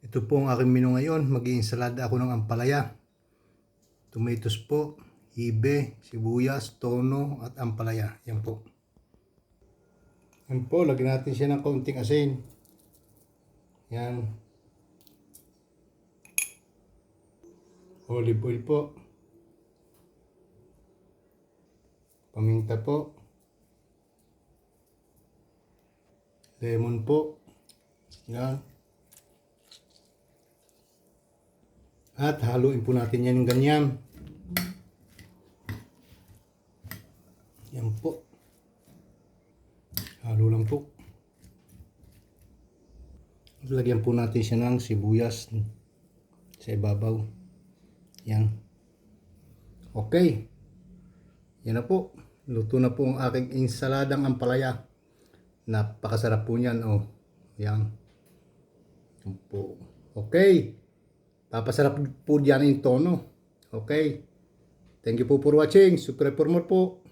Ito po ang aking menu ngayon. Mag-iinsalada ako ng ampalaya. Tomatoes po, hibe, sibuyas, tono at ampalaya. Yan po. Yan po, lagyan natin siya ng kaunting asin. Yan. Olive oil po. Paminta po. Lemon po. Yan. At haluin po natin yan ng ganyan. Yan po. Halo lang po. Lagyan po natin siya ng sibuyas sa ibabaw. Yan. Okay. Yan na po. Luto na po ang aking insaladang ampalaya. Napakasarap po niyan. Oh. Yan. Yan po. Okay. Papasarap po diyan yung tono. Okay. Thank you po for watching. Subscribe for more po.